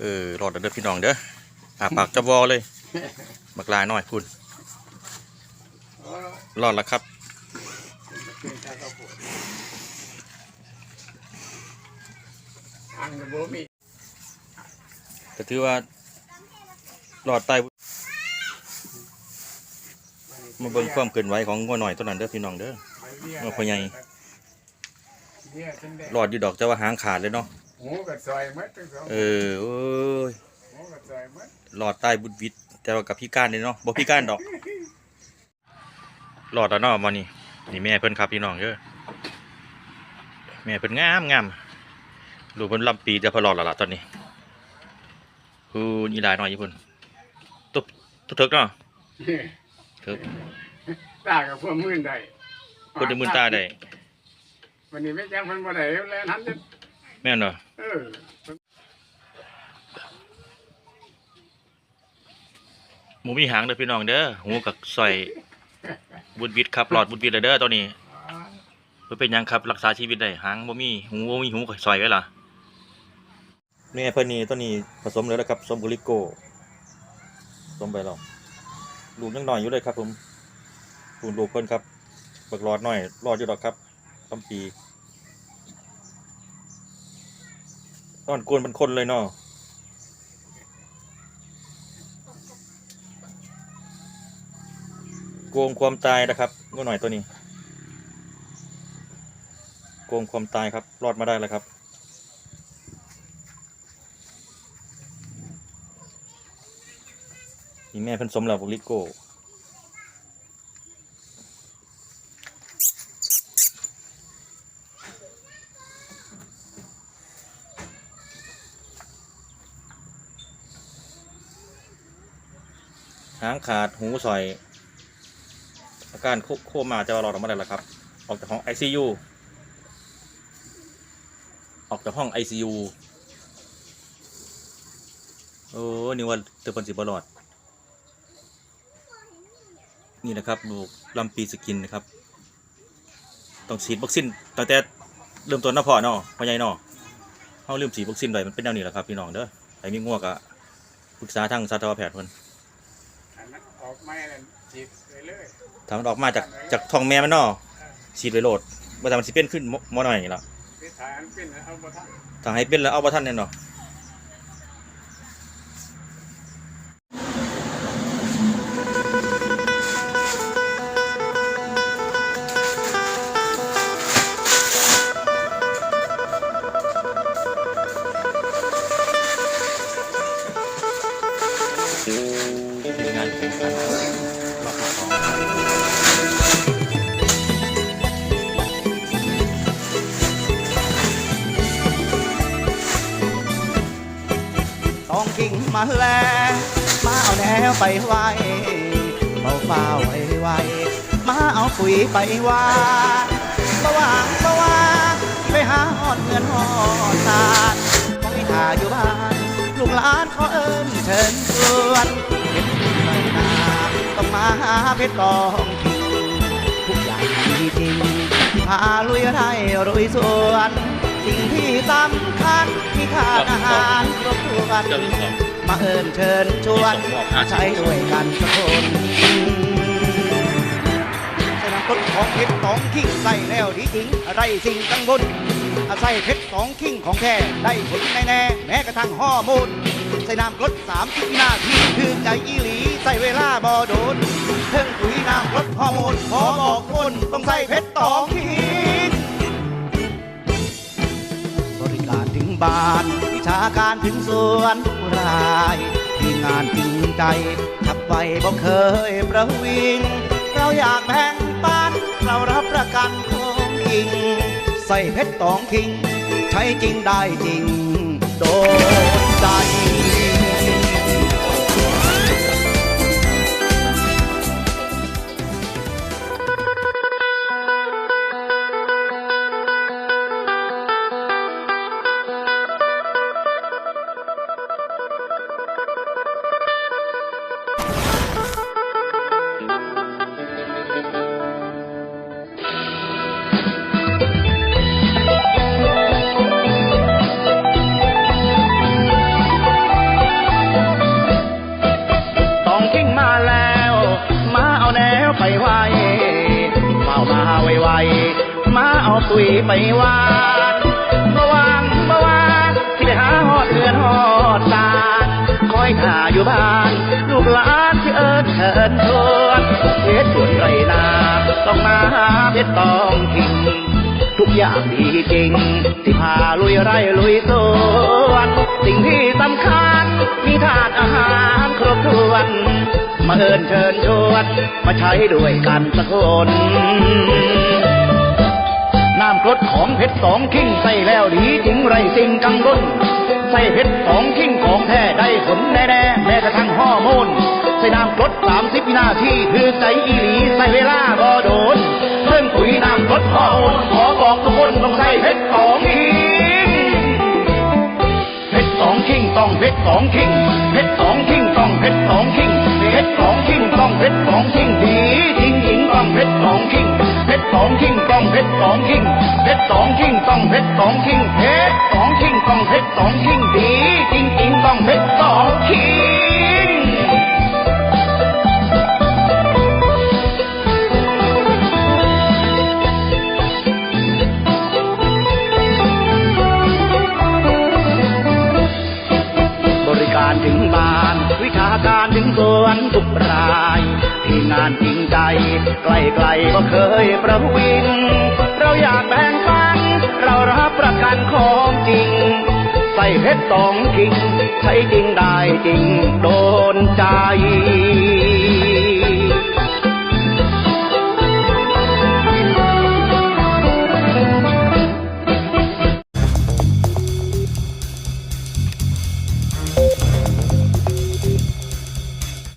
เออรอดเด้อพี่น้องเด้ออาปากจะวอเลยบักลายหน่อยคุณรอดแล้วครับก็ถือว่ารอดใต้มาเบิ่งความเกินไหวของงัวหน่อยตัวนั้นเด้อพี่น้องเด้อพ่อใหญ่เบี้ยจนได้รอดอยู่ดอกจะว่าหางขาดเลยเนาะ หูกับซอยหมัดทั้งสองเออโอ้ยหูกับซอยหมัดรอดใต้บุดวิดแต่ว่ากับพี่ก้านเลยเนาะบ่พี่ก้านดอกรอดแล้วเนาะมานี่นี่แม่เพิ่นครับพี่น้องเด้อแม่เพิ่นงามงามลูกเพิ่นลำปีจะพอรอดแล้วล่ะตอนนี้คูนี่ลายหน่อยญี่ปุ่นตุ๊บตุ๊บเถิกเนาะเถิกตากับพวกมื่นได้คนได้มือตาได้วันนี้ไม่แจ้งเพิ่นบ่ได้แล้วนั้นเด้อ แม่นเนาะเออหมูมีหางเด้อพี่น้องเด้อหูกับใส่บุดวิดครับหลอดบุดวิดเลยเด้อตัวนี้เพื่อเป็นหยังครับรักษาชีวิตได้หางบ่มีหูบ่มีหูก็ซอยไว้ล่ะแม่เพิ่นนี่ตัวนี้ผสมแล้วนะครับผสมกุลิโกผสมไปแล้วลูกยังน้อยอยู่เลยครับผมปูนลูกเพิ่นครับเบิกรอดน้อยรอดอยู่ดอกครับต้ปี ตอนกวนมันคนเลยเนาะโกงความตายนะครับงูหน่อยตัวนี้ โกงความตายครับ รอดมาได้แล้วครับ นี่แม่เพิ่นสมแล้วบุลิโก้างขาดหูสอย อาการโคโคมาจะรอดออกมาได้แล้วครับ ออกจากห้อง ICU ออกจากห้อง ICU โอ้นี่ว่าเตอร์ปันสิบรอด นี่นะครับลูกลำปีสกินนะครับ ต้องฉีดวัคซีนตั้งแต่เริ่มต้นเนาะพ่อเนาะพ่อใหญ่เนาะเขาลืมฉีดวัคซีนไว้มันเป็นแนวนี้แหละครับพี่น้องเด้อใครมีง่วงก็ปรึกษาทางสัตวแพทย์เพิ่น อันนั้นออกไม้นั่นจีบไปเลยถ้ามันออกมาจากจากท้องแม่มันเนาะฉีดไว้โหลดว่าแต่มันสิเป็นขึ้นมมอหน่อยนี่ล่ะไปถ่ายอันเป็นเอาบ่ทันถ้าให้เป็นแล้วเอาบ่ทันแน่เนาะ มีงานแข่งขันรอบสองต้องกิ่งมาแลมาเอาแนวไปไว้เฝ้าเฝ้าไว้ไว้มาเอาปุ๋ยไปว่านบ่ว่างบ่ว่างไปหาหอดเงินหอดตาลคอยถ่าอยู่บ้านลูกหลานขอเอิญเชิญชวน เพชรหน่อยนาต้องมาหาเพชรกองกิ่งทุกอย่างดีจริงพาลุยไร่ลุยสวนสิ่งที่สำคัญที่ขาดอาหารครบถ้วนเจ้ามาเอิญเชิญชวนมาใช้ด้วยกันสักคนสนามต้นของเพชรสองขิงใส่แล้วดีจริงไรสิ่งกังวลอาศัยเพชรสองขิงของแท้ได้ผลแน่ๆแม้กระทั่งห่อมูล ใส่น้ำกรดสามสิบนาทีคือใจอีหลี ใส่เวลาบ่โดนเพิ่งปุ๋ยน้ำกรดฮอร์โมนขอบอกคนต้องใส่เพชรสองขิงบริการถึงบ้านวิชาการถึงสวนรายทีงานจริงใจขับไวบ่เคยประวิง เราอยากแบ่งปันเรารับประกันของจริง ใส่เพชรตองคิง ใช้จริงได้จริง โดนใจ ตุยไปวานบ่วางบ่วางสิไปหาหอดเดือนหอดตาคอยท่าอยู่บ้าน ลูกหลานที่เอิญเชิญชวนเพชรสวนไรนาต้องมาหาเพชรต้องทิ้งทุกอย่างดีจริง ที่พาลุยไร่ลุยสวนสิ่งที่สำคัญ มีถาดอาหารครบถ้วนมาเอิญเชิญชวนมาใช้ด้วยกันสักคน รดของเพชรสองขิ้งใส่แล้วดีจริงไรสิ่งกังวลใส่เพชรสองขิ้งของแท้ได้ผลแน่แม้กระทั่งฮอโมนใส่น้ำรดสามสิบวินาทีคือใจอีหลีใส่เวลาบ่โดนเรื่องปุ๋ยน้ำกรดฮอโมนขอบอกทุกคนต้องใส่เพชรสองขิ้งเพชรสองคิงต้องเพชรสองคิงเพชรสองคิงต้องเพชรสองคิงเพชรสองคิงต้องเพชรสองคิงดีจริงจริงต้องเพชรสองคิง สองคิงต้องเพชรสองคิงเพชรสองคิงต้องเพชรสองคิงเพชรสองคิงต้องเพชรสองคิงดีจริงจริงต้องเพชรสองคิงบริการถึงบ้าน วิชาการถึงสวนทุกร ที่งานจริงใจใกล้ๆก็เคยประวิง เราอยากแบ่งปันเรารับประกันของจริง ใส่เพชรสองกิ่งใช้จริงได้จริง โดนใจ